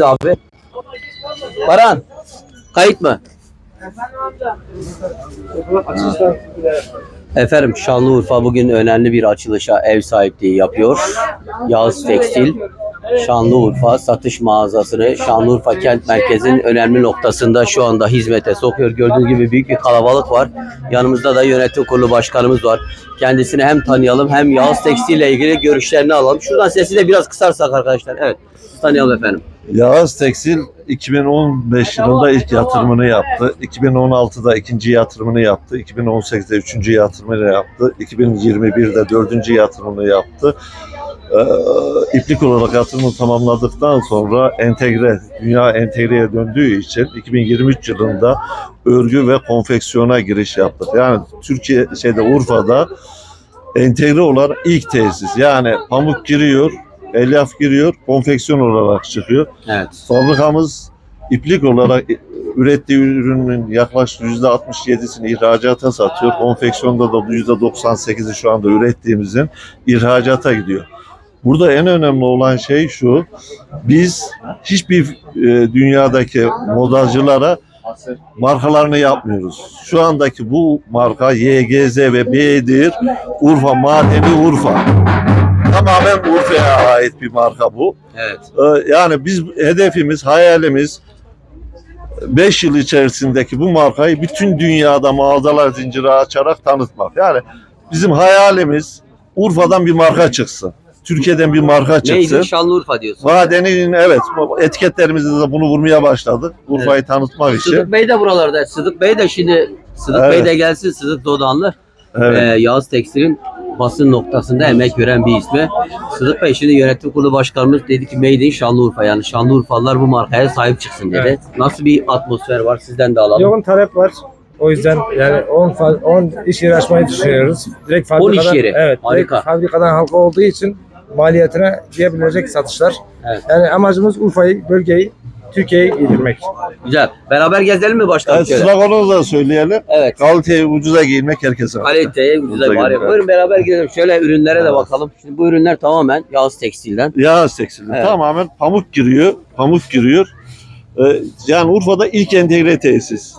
Halit abi. Baran. Kayıt mı? Efendim Şanlıurfa bugün önemli bir açılışa ev sahipliği yapıyor. Yağız Tekstil Şanlıurfa satış mağazasını Şanlıurfa kent merkezinin önemli noktasında şu anda hizmete sokuyor. Gördüğünüz gibi büyük bir kalabalık var. Yanımızda da yönetim kurulu başkanımız var. Kendisini hem tanıyalım hem Yağız Tekstil ile ilgili görüşlerini alalım. Şuradan sesi de biraz kısarsak arkadaşlar. Evet. Tanıyalım efendim. Yağız Tekstil 2015 yılında ilk yatırımını yaptı. 2016'da ikinci yatırımını yaptı. 2018'de üçüncü yatırımını yaptı. 2021'de dördüncü yatırımını yaptı. Ee, iplik olarak yatırımı tamamladıktan sonra entegre, dünya entegreye döndüğü için 2023 yılında örgü ve konfeksiyona giriş yaptık. Yani Türkiye şeyde Urfa'da entegre olan ilk tesis. Yani pamuk giriyor, elyaf giriyor, konfeksiyon olarak çıkıyor. Evet. Fabrikamız iplik olarak ürettiği ürünün yaklaşık %67'sini ihracata satıyor. Konfeksiyonda da %98'i şu anda ürettiğimizin ihracata gidiyor. Burada en önemli olan şey şu. Biz hiçbir e, dünyadaki modacılara markalarını yapmıyoruz. Şu andaki bu marka YGZ ve B'dir. Urfa Madeni Urfa. Tamamen Urfa'ya ait bir marka bu. Evet. Ee, Yani biz hedefimiz, hayalimiz 5 yıl içerisindeki bu markayı bütün dünyada mağazalar zinciri açarak tanıtmak. Yani bizim hayalimiz Urfa'dan bir marka çıksın. Türkiye'den bir marka çıksın. Neydi? Şanlıurfa diyorsun. Madenin evet etiketlerimizde de bunu vurmaya başladık. Urfa'yı tanıtmak için. Sıdık Bey de buralarda. Sıdık Bey de şimdi Sıdık Evet. Bey de gelsin. Sıdık Dodanlı. Evet. Ee, Yağız Tekstil'in basın noktasında emek veren bir ismi. Sıdık Bey şimdi yönetim kurulu başkanımız dedi ki Made in Şanlıurfa yani Şanlıurfalılar bu markaya sahip çıksın dedi. Evet. Nasıl bir atmosfer var sizden de alalım. Yoğun talep var. O yüzden yani 10 fa- 10 iş yeri açmayı düşünüyoruz. Direkt 10 iş fabrikadan yeri. evet, Harika. fabrikadan halka olduğu için maliyetine diyebilecek satışlar. Evet. Yani amacımız Urfa'yı, bölgeyi Türkiye'ye yedirmek. Güzel. Beraber gezelim mi başkanım? Evet, şöyle? sloganı da söyleyelim. Evet. Kaliteyi ucuza giyinmek herkese. Kaliteye ucuza gidelim. Buyurun beraber gidelim. Şöyle ürünlere de bakalım. Şimdi bu ürünler tamamen Yağız Tekstil'den. Yağız tekstilde Evet. tamamen pamuk giriyor. Pamuk giriyor. Ee, Yani Urfa'da ilk entegre tesis.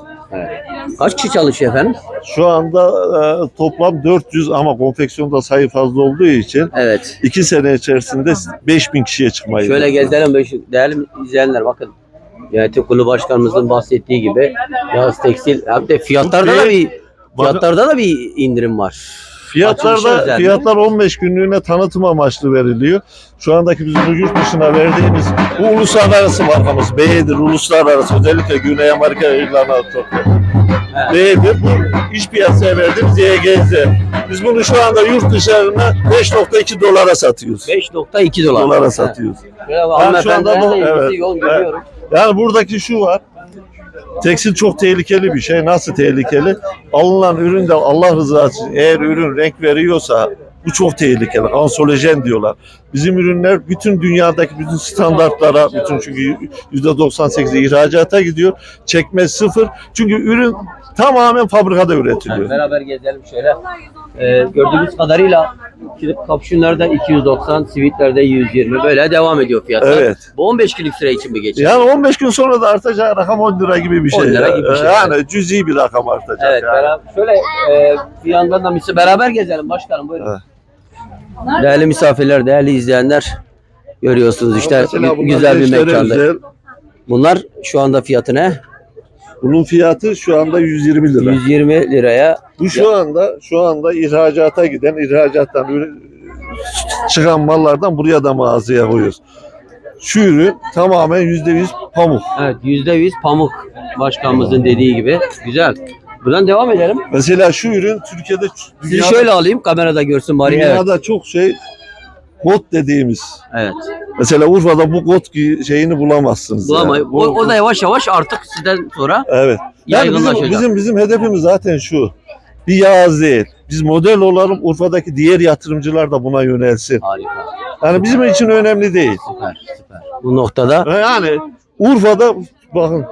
Kaç kişi çalışıyor efendim? Şu anda e, toplam 400 ama konfeksiyonda sayı fazla olduğu için Evet. 2 sene içerisinde 5000 kişiye çıkmayı. Şöyle hedefliyoruz. gezelim. Değerli izleyenler bakın. Yönetim kurulu başkanımızın bahsettiği gibi Yağız Tekstil hem de fiyatlarda da bir fiyatlarda da bir indirim var. Fiyatlarda fiyatlar 15 günlüğüne tanıtım amaçlı veriliyor. Şu andaki bizim yurt dışına verdiğimiz bu uluslararası markamız B'dir uluslararası özellikle Güney Amerika ırklarına çok. B'dir bu iş piyasaya verdiğimiz YGZ. Biz bunu şu anda yurt dışlarına 5.2 dolara satıyoruz. 5.2 dolar. Dolara satıyoruz. Şöyle şu anda ilgili evet, yol görüyorum. Yani buradaki şu var. Tekstil çok tehlikeli bir şey. Nasıl tehlikeli? Alınan üründe Allah rızası için eğer ürün renk veriyorsa bu çok tehlikeli. Kansolojen diyorlar. Bizim ürünler bütün dünyadaki bütün standartlara, bütün çünkü %98'i ihracata gidiyor. Çekme sıfır. Çünkü ürün tamamen fabrikada Yani üretiliyor. beraber gezelim şöyle. Ee, gördüğümüz kadarıyla kilip kapşonlarda 290, sivitlerde 120 böyle devam ediyor fiyatlar. Evet. Bu 15 günlük süre için mi geçiyor? Yani 15 gün sonra da artacağı rakam 10 lira gibi bir 10 şey. lira gibi bir şey, Yani cüzi bir rakam artacak. Evet, yani. beraber, şöyle e, bir yandan da mis- beraber gezelim başkanım buyurun. Evet. Değerli misafirler, değerli izleyenler görüyorsunuz işte güzel bir mekanda. özel. Bunlar şu anda fiyatı ne? Bunun fiyatı şu anda 120 lira. 120 liraya. Bu şu anda şu anda ihracata giden, ihracattan çıkan mallardan buraya da mağazaya koyuyoruz. Şu ürün tamamen %100 pamuk. Evet %100 pamuk başkanımızın dediği gibi. Güzel. Buradan devam edelim. Mesela şu ürün Türkiye'de Sizi dünyada, şöyle alayım kamerada görsün bari. Evet. dünyada çok şey got dediğimiz. evet. Mesela Urfa'da bu got gi- şeyini bulamazsınız. Bulamayın. yani. Bu- O, o da yavaş yavaş artık sizden sonra Evet. Yani bizim, yaygınlaşacak. bizim bizim hedefimiz zaten şu. Bir yağız değil. Biz model olalım Urfa'daki diğer yatırımcılar da buna yönelsin. Harika. Yani bizim için önemli değil. Süper. Süper. Bu noktada Yani Urfa'da bakın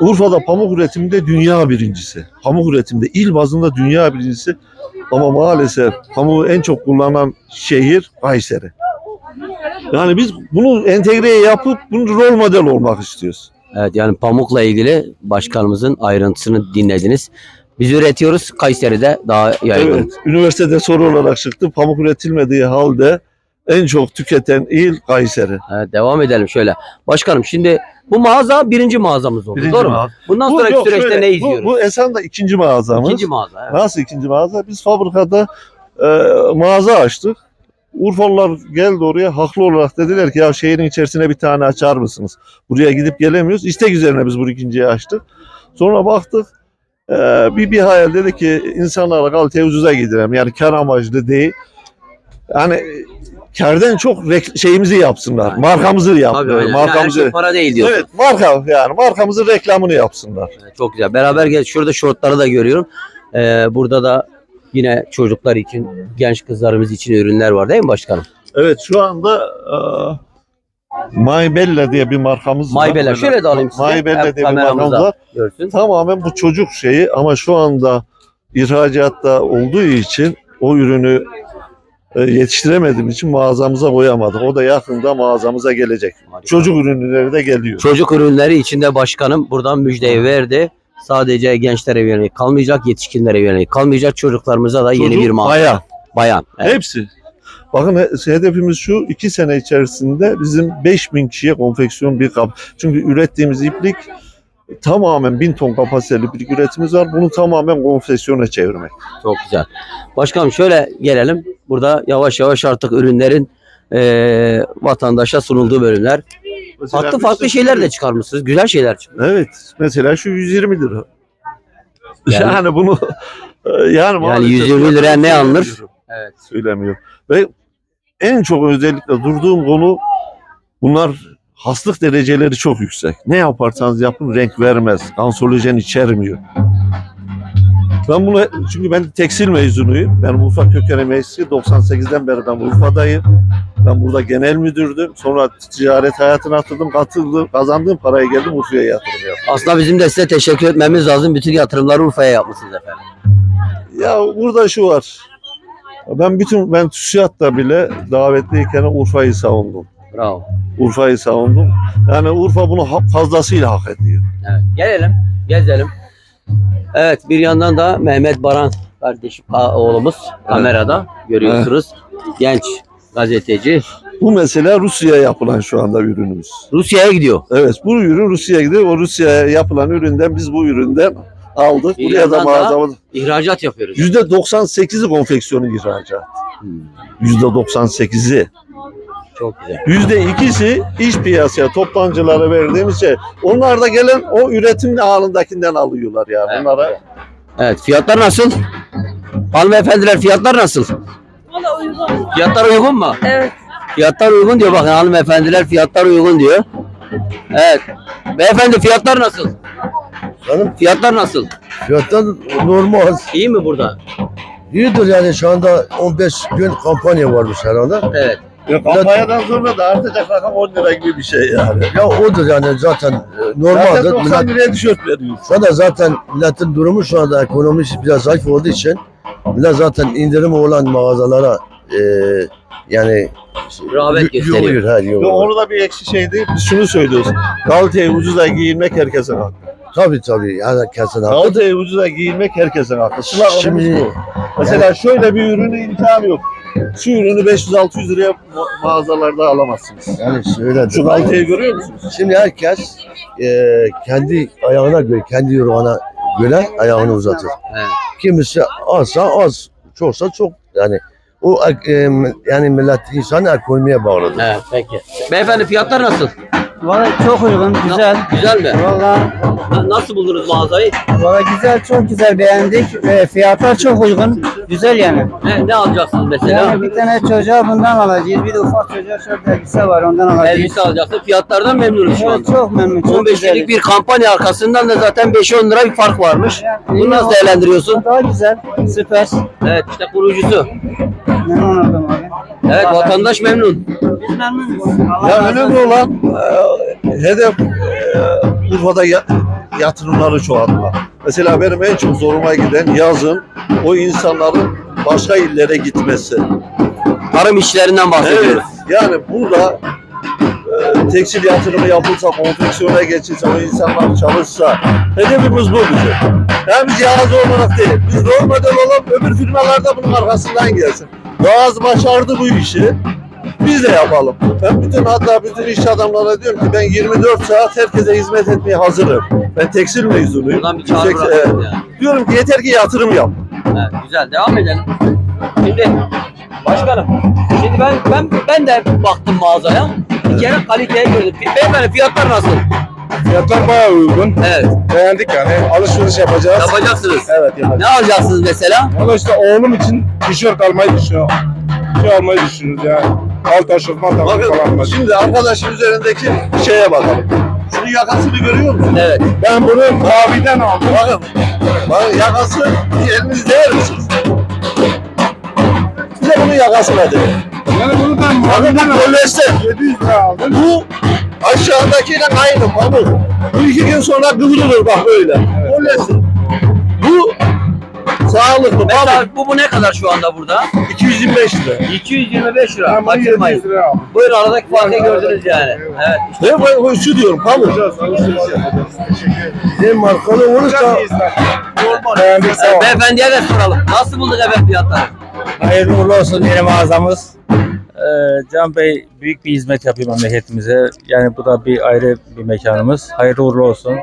Urfa'da pamuk üretiminde dünya birincisi. Pamuk üretiminde il bazında dünya birincisi. Ama maalesef pamuğu en çok kullanan şehir Kayseri. Yani biz bunu entegre yapıp bunu rol model olmak istiyoruz. Evet yani pamukla ilgili başkanımızın ayrıntısını dinlediniz. Biz üretiyoruz. Kayseri'de daha yaygın. Evet. Üniversitede soru olarak çıktı. Pamuk üretilmediği halde en çok tüketen il Kayseri. Evet, devam edelim şöyle. Başkanım şimdi bu mağaza birinci mağazamız oldu. Birinci doğru mu? mağaza. Bundan Bu sonraki yok, süreçte şöyle, ne bu, izliyoruz? bu Esen de ikinci mağazamız. İkinci mağaza. Evet. Nasıl ikinci mağaza? Biz fabrikada e, mağaza açtık. Urfalılar geldi oraya haklı olarak dediler ki ya şehrin içerisine bir tane açar mısınız? Buraya gidip gelemiyoruz. İstek üzerine biz bu ikinciyi açtık. Sonra baktık e, bir bir hayal dedi ki insanlara kaliteyi ucuza gidelim. Yani kar amaçlı değil. Yani karden çok rek- şeyimizi yapsınlar. Yani- markamızı Tabii yapsınlar. öyle. Yani markamızı. şey para değil diyorsun. Evet marka yani markamızın reklamını yapsınlar. Evet, Çok güzel. Beraber gel. Şurada şortları da görüyorum. Ee, burada da yine çocuklar için, genç kızlarımız için ürünler var değil mi başkanım? Evet şu anda e, Maybella diye bir markamız var. Maybella. Şöyle de alayım size. Maybella diye bir kameramızda markamız var. Görsün. Tamamen bu çocuk şeyi ama şu anda ihracatta olduğu için o ürünü yetiştiremediğim için mağazamıza koyamadık. O da yakında mağazamıza gelecek. Harika. Çocuk ürünleri de geliyor. Çocuk ürünleri içinde başkanım buradan müjdeyi verdi. Sadece gençlere yönelik kalmayacak, yetişkinlere yönelik kalmayacak. Çocuklarımıza da yeni Çocuk, bir mağaza. bayan. Bayan. Evet. Hepsi. Bakın he- hedefimiz şu iki sene içerisinde bizim 5000 kişiye konfeksiyon bir kap. Çünkü ürettiğimiz iplik tamamen 1000 ton kapasiteli iplik üretimimiz var. Bunu tamamen konfeksiyona çevirmek. Çok güzel. Başkanım şöyle gelelim. Burada yavaş yavaş artık ürünlerin eee, vatandaşa sunulduğu bölümler. Mesela Farklı bir farklı şey- şeyler de çıkarmışsınız. Güzel şeyler çıkmış. Evet. Mesela şu 120 lira. Yani- Yani, bunu yani, maalesef 120 liraya ne alınır? Evet. Söylemiyorum. Ve en çok özellikle durduğum konu bunlar haslık dereceleri çok yüksek. Ne yaparsanız yapın renk vermez. Kanserojen içermiyor. Ben bunu çünkü ben tekstil mezunuyum. Ben Urfa kökenli meclisi 98'den beri ben Urfa'dayım. Ben burada genel müdürdüm. Sonra ticaret hayatına atıldım, katıldım, kazandığım paraya geldim Urfa'ya yatırım yaptım. Aslında bizim de size teşekkür etmemiz lazım. Bütün yatırımları Urfa'ya yapmışsınız efendim. Ya burada şu var. Ben bütün ben TÜSİAD'da bile davetliyken Urfa'yı savundum. Bravo. Urfa'yı savundum. Yani Urfa bunu fazlasıyla hak ediyor. Evet. Gelelim, gezelim. Evet, bir yandan da Mehmet Baran kardeşim, oğlumuz kamerada görüyorsunuz. Genç gazeteci. Bu mesela Rusya'ya yapılan şu anda ürünümüz. Rusya'ya gidiyor. Evet bu ürün Rusya'ya gidiyor. O Rusya'ya yapılan üründen biz bu üründen aldık. Bir Buraya da mağazamız. İhracat yapıyoruz. %98'i konfeksiyonu ihracat. Hmm, %98'i. Çok güzel. %2'si iç piyasaya toptancılara verdiğimiz şey. Onlar da gelen o üretim halındakinden alıyorlar yani. Evet. Onlara Evet, fiyatlar nasıl? Hanımefendiler fiyatlar nasıl? Valla uygun. Fiyatlar uygun mu? Evet. Fiyatlar uygun diyor bakın hanımefendiler fiyatlar uygun diyor. Evet. Beyefendi fiyatlar nasıl? Hanım Fiyatlar nasıl? fiyatlar normal. İyi mi burada? İyidir yani şu anda 15 gün kampanya varmış herhalde. Evet. Ya kampanyadan sonra da artacak rakam 10 lira gibi bir şey yani. Ya odur yani zaten e, Zaten normaldir. 90 Millet, liraya tişört veriyor. şu anda zaten milletin durumu şu anda ekonomi biraz zayıf olduğu için millet zaten indirim olan mağazalara e, yani Rağbet y- gösteriyor. yolluyor, ha, Ve onu da bir eksi şey değil. Biz şunu söylüyoruz. Kaliteyi ucuza giyinmek herkesin hakkı. Tabii tabii herkesin hakkı. Kaliteyi ucuza giyinmek herkesin hakkı. Sıla Şimdi bu. Mesela şöyle bir ürünü imkanı yok. Şu ürünü 500-600 liraya ma- mağazalarda alamazsınız. yani şöyle Şu kaliteyi görüyor musunuz? Şimdi herkes e, kendi ayağına göre, kendi yorğana göre ayağını uzatır. Evet. Kimisi azsa az, çoksa çok. Yani o e, yani millet insan ekonomiye bağlıdır. Evet peki. Beyefendi fiyatlar nasıl? Valla çok uygun, güzel. Güzel mi? Valla Na- Nasıl buldunuz mağazayı? valla güzel, çok güzel beğendik. Ve fiyatlar çok uygun. Güzel yani. Ne, ne alacaksınız mesela? Yani bir tane çocuğa bundan alacağız. Bir de ufak çocuğa şöyle elbise var ondan alacağız. Elbise alacaksın. Fiyatlardan memnunuz şu Evet, anda. çok memnun, çok 15 güzel. liralık bir kampanya arkasından da zaten 5-10 lira bir fark varmış. Bunu nasıl değerlendiriyorsun? Daha güzel, süper. Evet işte kurucusu. Memnun oldum abi. Evet vatandaş memnun. Biz memnunuz. Allah Ya önemli olan e, hedef e, Urfa'da ya- yatırımları çoğaltmak. Mesela benim en çok zoruma giden yazın o insanların başka illere gitmesi. Tarım işlerinden Evet. bahsediyoruz. Yani burada e, tekstil yatırımı yapılsa, konfeksiyona geçilse, o insanlar çalışsa, hedefimiz bu bizim. Yani biz Yağız olarak değil, biz rol model olalım, öbür firmalarda bunun arkasından gelsin. Yağız başardı bu işi, biz de yapalım. Ben bütün hatta bütün iş adamlarına diyorum ki ben 24 saat herkese hizmet etmeye hazırım. Ben tekstil mezunuyum. Buradan bir çağrı Yüksek- e, yani. Diyorum ki yeter ki yatırım yap. Evet, güzel. Devam edelim. Şimdi başkanım, şimdi ben ben ben de baktım mağazaya. Bir kere kaliteyi gördüm. Beyefendi fiyatlar nasıl? Fiyatlar bayağı uygun. Evet. Beğendik yani. Alışveriş yapacağız. Yapacaksınız. Evet yapacağız. Ne alacaksınız mesela? Valla işte oğlum için tişört almayı düşünüyor. Şey almayı düşünüyoruz yani. Alt aşırtma takım falan Bakın şimdi arkadaşın üzerindeki şeye bakalım. Şunun yakasını görüyor musun? Evet. Ben bunu maviden aldım. Bakın. Bakın yakası eliniz değer misiniz? Size bunun yakasına değer. Yani bunu ben Bakın maviden bu aldım. polyester. 700 lira aldım. Bu aşağıdakiyle aynı pamuk. Bu iki gün sonra kıvrılır bak böyle. Polyester. Bu sağlıklı pamuk. Mesela bu, bu ne kadar şu anda burada? 225 lira. 225 lira. Ben bunu 700 Kaçırmayın. lira aldım. Buyurun aradaki farkı gördünüz yani. Evet. Ne bu, şu diyorum pamuk. Teşekkür ederim. Ne markalı olursa Beğendik sağ olun. Beyefendiye de soralım. Nasıl bulduk evet fiyatları? Hayırlı uğurlu olsun yeni mağazamız. Ee, Can Bey büyük bir hizmet yapıyor memleketimize. Yani bu da bir ayrı bir mekanımız. Hayırlı uğurlu olsun.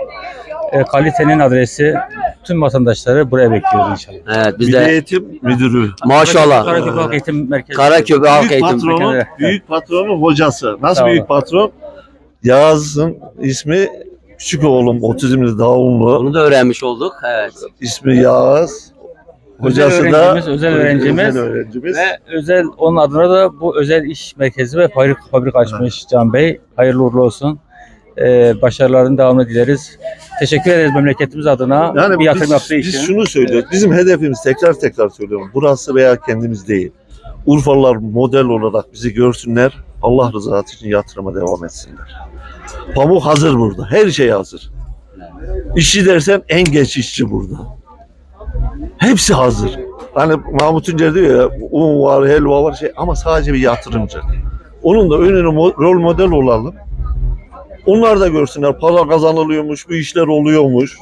Ee, kalitenin adresi tüm vatandaşları buraya bekliyoruz inşallah. Evet biz Milli de Eğitim Müdürü. maşallah. Karaköprü Halk Eğitim Merkezi. Karaköprü Halk Büyük Eğitim. patronun, Evet. büyük patronun hocası. Nasıl Sağ olun. büyük patron? Yağız'ın ismi küçük oğlum otizmli Davullu. Bunu da öğrenmiş olduk. Evet. İsmi Yağız. Hocası Özel da öğrencimiz, özel öğrencimiz. özel öğrencimiz. Ve özel onun adına da bu özel iş merkezi ve fabrika, fabrika açmış Can Bey. Hayırlı uğurlu olsun. Ee, başarılarının devamını dileriz. Teşekkür ederiz memleketimiz adına Yani bir yatırım biz, yaptığı biz için. şunu söylüyoruz. Bizim hedefimiz tekrar tekrar söylüyorum. Burası veya kendimiz değil. Urfalılar model olarak bizi görsünler. Allah rızası için yatırıma devam etsinler. Pamuk hazır burada. Her şey hazır. İşçi dersen en geç işçi burada. Hepsi hazır. Hani Mahmut Tuncer diyor ya un var, helva var şey ama sadece bir yatırımcı. Onun da önüne mo- rol model olalım. Onlar da görsünler para kazanılıyormuş, bu işler oluyormuş.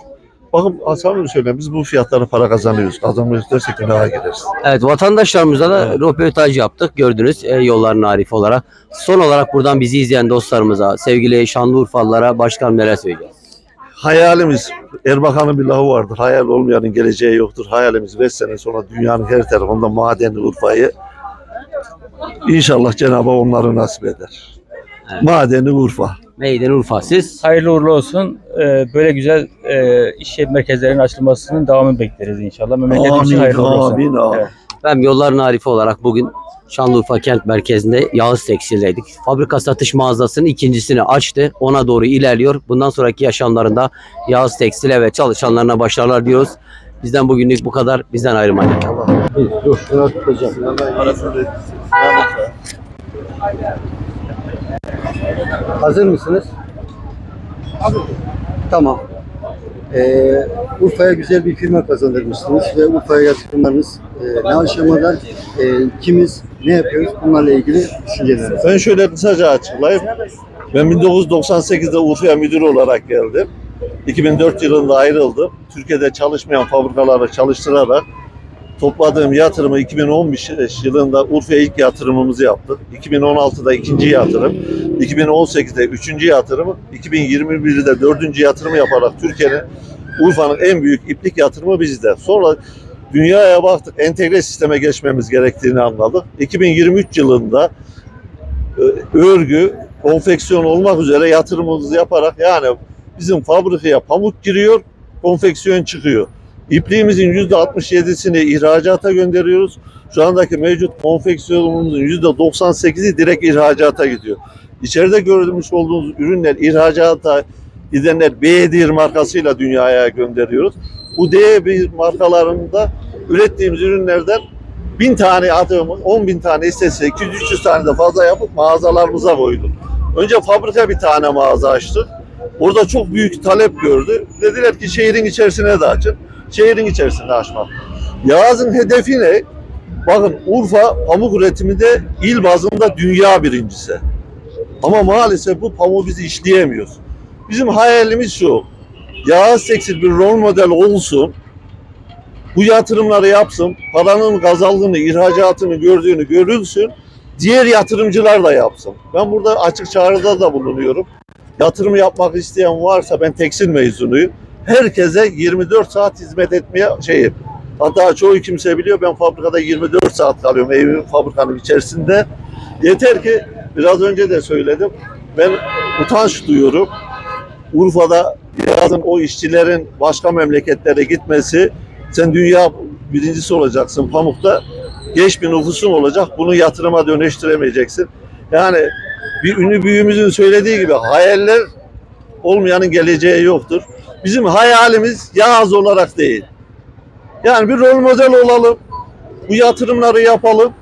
Bakın Hasan söyleyeyim biz bu fiyatlara para kazanıyoruz. Kazanmıyoruz dersek günaha gireriz. Evet vatandaşlarımıza da Evet. röportaj yaptık. Gördünüz e, yolların Arif olarak. Son olarak buradan bizi izleyen dostlarımıza, sevgili Şanlıurfalılara başkan neler söyleyeceğiz? Hayalimiz, Erbakan'ın bir lafı vardır. Hayal olmayanın geleceği yoktur. Hayalimiz 5 sene sonra dünyanın her tarafında madenli Urfa'yı İnşallah Cenab-ı onları nasip eder. Evet. Madeni Urfa. Meydan Urfa siz. Hayırlı uğurlu olsun. Ee, böyle güzel e, iş yeri merkezlerinin açılmasının devamını bekleriz inşallah. Memleketimiz için Amin, hayırlı uğurlu olsun. amin, amin. Evet. Ben yolların Arifi olarak bugün Şanlıurfa kent merkezinde Yağız Tekstil'deydik. Fabrika satış mağazasının ikincisini açtı. Ona doğru ilerliyor. Bundan sonraki yaşamlarında Yağız Tekstil'e ve çalışanlarına başarılar diyoruz. Bizden bugünlük bu kadar. Bizden ayrılmayın. dur şuna tutacağım. Hazır mısınız? Tamam. Ee, Urfa'ya güzel bir firma kazandırmışsınız ve Urfa'ya yatırımlarınız e, ne aşamada, e, kimiz, ne yapıyoruz bunlarla ilgili düşünceleriniz. Ben şöyle kısaca açıklayayım. Ben 1998'de Urfa'ya müdür olarak geldim. 2004 yılında ayrıldım. Türkiye'de çalışmayan fabrikaları çalıştırarak topladığım yatırımı 2015 yılında Urfa'ya ilk yatırımımızı yaptık. 2016'da ikinci yatırım, 2018'de üçüncü yatırımı, 2021'de dördüncü yatırımı yaparak Türkiye'nin Urfa'nın en büyük iplik yatırımı bizde. Sonra dünyaya baktık, entegre sisteme geçmemiz gerektiğini anladık. 2023 yılında e, örgü, konfeksiyon olmak üzere yatırımımızı yaparak yani bizim fabrikaya pamuk giriyor, konfeksiyon çıkıyor. İpliğimizin %67'sini ihracata gönderiyoruz. Şu andaki mevcut konfeksiyonumuzun %98'i direkt ihracata gidiyor. İçeride görmüş olduğunuz ürünler ihracata gidenler B1 markasıyla dünyaya gönderiyoruz. Bu D1 markalarında ürettiğimiz ürünlerden bin tane adımı, 10 bin tane istese 200-300 tane de fazla yapıp mağazalarımıza koyduk. Önce fabrika bir tane mağaza açtık. Orada çok büyük talep gördü. Dediler ki şehrin içerisine de açın. Şehrin içerisinde açmak. Yağız'ın hedefi ne? Bakın Urfa pamuk üretiminde il bazında dünya birincisi. Ama maalesef bu pamuğu biz işleyemiyoruz. Bizim hayalimiz şu. Yağız Tekstil bir rol model olsun. Bu yatırımları yapsın. Paranın gazaldığını, ihracatını gördüğünü görülsün. Diğer yatırımcılar da yapsın. Ben burada açık çağrıda da bulunuyorum. Yatırım yapmak isteyen varsa ben tekstil mezunuyum. Herkese 24 saat hizmet etmeye şeyim. Hatta çoğu kimse biliyor ben fabrikada 24 saat kalıyorum evim fabrikanın içerisinde. Yeter ki biraz önce de söyledim. Ben utanç duyuyorum. Urfa'da yazın o işçilerin başka memleketlere gitmesi sen dünya birincisi olacaksın pamukta. Geç bir nüfusun olacak. Bunu yatırıma dönüştüremeyeceksin. Yani bir ünlü büyüğümüzün söylediği gibi hayaller olmayanın geleceği yoktur. Bizim hayalimiz yağız olarak değil. Yani bir rol model olalım. Bu yatırımları yapalım.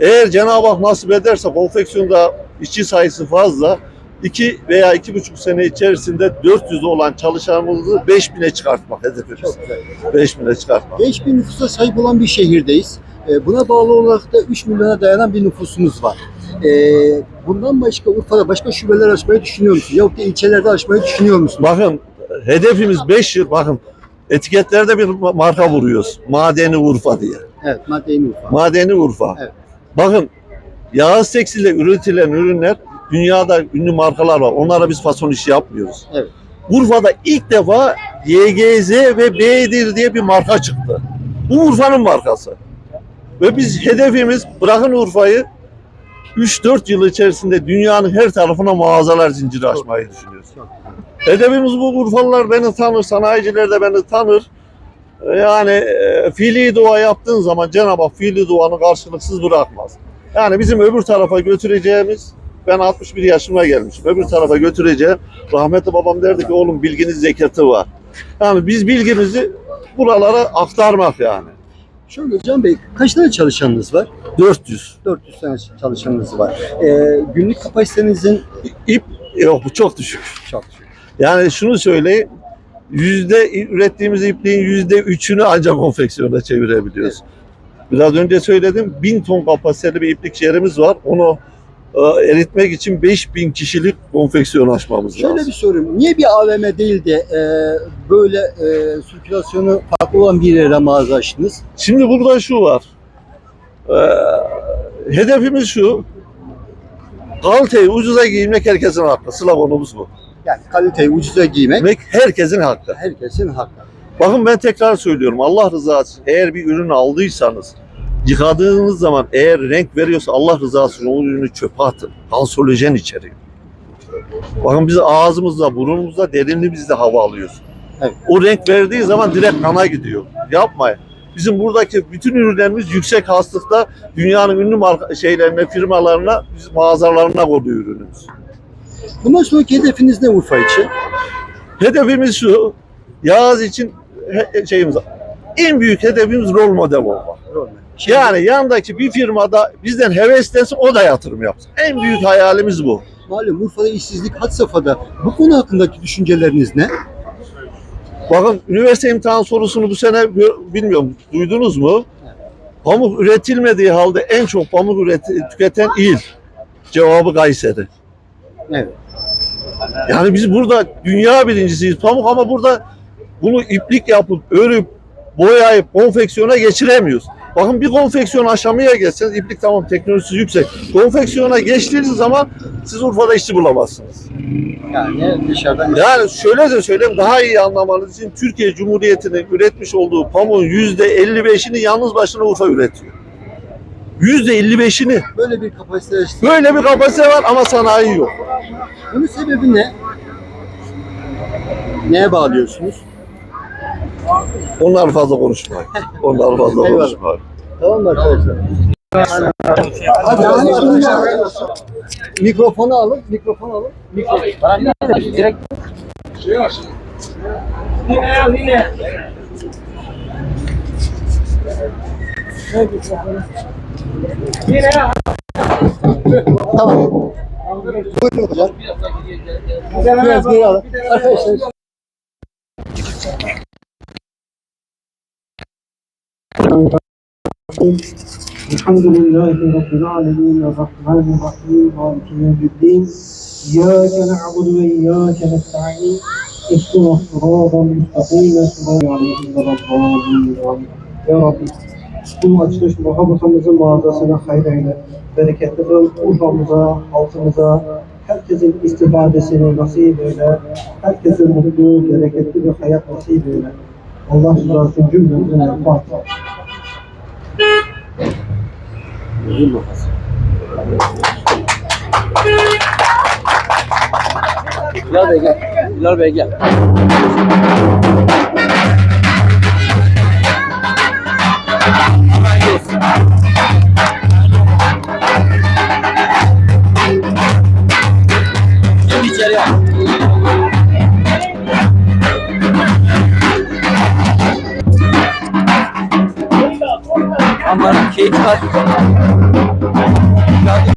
Eğer Cenab-ı Hak nasip ederse konfeksiyonda işçi sayısı fazla. 2 veya iki buçuk sene içerisinde 400 olan çalışanımızı 5000'e çıkartmak hedefimiz. Çok güzel. 5000'e çıkartmak. 5000 nüfusa sahip olan bir şehirdeyiz. E, Buna bağlı olarak da 3 milyona dayanan bir nüfusumuz var. E, bundan başka Urfa'da başka şubeler açmayı düşünüyor musunuz? Yahut da ilçelerde açmayı düşünüyor musunuz? Bakın hedefimiz 5 yıl. Bakın etiketlerde bir marka vuruyoruz. Madeni Urfa diye. Evet, Madeni Urfa. Madeni Urfa. Evet. Bakın Yağız Tekstil'de üretilen ürünler dünyada ünlü markalar var. Onlara biz fason işi yapmıyoruz. Evet. Urfa'da ilk defa YGZ ve B'dir diye bir marka çıktı. Bu Urfa'nın markası. Ve biz hedefimiz bırakın Urfa'yı 3-4 yıl içerisinde dünyanın her tarafına mağazalar zinciri açmayı düşünüyoruz. Hedefimiz bu. Urfalılar beni tanır, sanayiciler de beni tanır. Yani e, fiili dua yaptığın zaman Cenab-ı Hak fiili duanı karşılıksız bırakmaz. Yani bizim öbür tarafa götüreceğimiz, ben 61 yaşıma gelmişim, öbür tarafa götüreceğim. Rahmetli babam derdi ki oğlum bilginin zekatı var. Yani biz bilgimizi buralara aktarmak yani. Şöyle Can Bey, kaç tane çalışanınız var? 400. 400 tane çalışanınız var. E, günlük kapasitenizin İp yok bu çok düşük. çok Yani şunu söyleyeyim. Yüzde ürettiğimiz ipliğin yüzde üçünü ancak konfeksiyona çevirebiliyoruz. Biraz önce söyledim. Bin ton kapasiteli bir iplik yerimiz var. Onu eritmek için 5000 kişilik konfeksiyon açmamız Şöyle lazım. bir sorum. Niye bir AVM değil de e, böyle e, sirkülasyonu farklı olan bir yere mağaza açtınız? Şimdi burada şu var. E, hedefimiz şu. Kaliteyi ucuza giymek herkesin hakkı. Sloganımız bu. Yani kaliteyi ucuza giymek Demek herkesin hakkı. herkesin hakkı. Bakın ben tekrar söylüyorum. Allah rızası için eğer bir ürün aldıysanız yıkadığınız zaman eğer renk veriyorsa Allah rızası için o ürünü çöpe atın. Kanserojen içeriyor. Bakın biz ağzımızda, burnumuzda, derinliğimizde hava alıyoruz. Evet. O renk verdiği zaman direkt kana gidiyor. Yapmayın. Bizim buradaki bütün ürünlerimiz yüksek hastalıkta dünyanın ünlü marka şeylerine, firmalarına, biz mağazalarına koyduğu ürünümüz. Bundan sonraki hedefiniz ne Urfa için? Hedefimiz şu. Yağız için şeyimiz en büyük hedefimiz rol model olmak. Yani yandaki bir firmada bizden heveslensin o da yatırım yapsın. En büyük hayalimiz bu. malum Urfa'da işsizlik had safhada. Bu konu hakkındaki düşünceleriniz ne? Bakın üniversite imtihan sorusunu bu sene bilmiyorum duydunuz mu? Pamuk üretilmediği halde en çok pamuk üret- tüketen il. Cevabı Kayseri. Evet. Yani biz burada dünya birincisiyiz pamuk ama burada bunu iplik yapıp örüp boyayıp konfeksiyona geçiremiyoruz. Bakın bir konfeksiyon aşamaya geçseniz iplik tamam teknolojisi yüksek. Konfeksiyona geçtiğiniz zaman siz Urfa'da işçi bulamazsınız. Yani dışarıdan Yani şöyle de söyleyeyim daha iyi anlamanız için Türkiye Cumhuriyeti'nin üretmiş olduğu pamuğun yüzde 55'ini yalnız başına Urfa üretiyor. Yüzde 55'ini. böyle bir kapasite Böyle bir kapasite var ama sanayi yok. Bunun sebebi ne? Neye bağlıyorsunuz? Onlar fazla konuşmayın. Onlar fazla konuşmayın. Tamam mı arkadaşlar? Hadi hadi. Mikrofonu alın, mikrofonu alın. Tamam. Buyurun hocam. Biraz geri alın. Arkadaşlar. الحمد لله رب العالمين الرحمن الرحيم مالك يوم الدين إياك نعبد وإياك نستعين اهدنا الصراط المستقيم صراط عليهم ولا الضالين آمين. Ya Rabbi bu açılış muhabbetimizin mağazasına hayır eyle. Bereketli kıl Urfa'mıza, halkımıza, herkesin istifadesini nasip eyle. Herkesin mutlu, bereketli bir hayat nasip eyle. Allah rızası için cümlemizin Fatiha. Bilal Bey gel. Bilal Bey gel. Aman keyif var.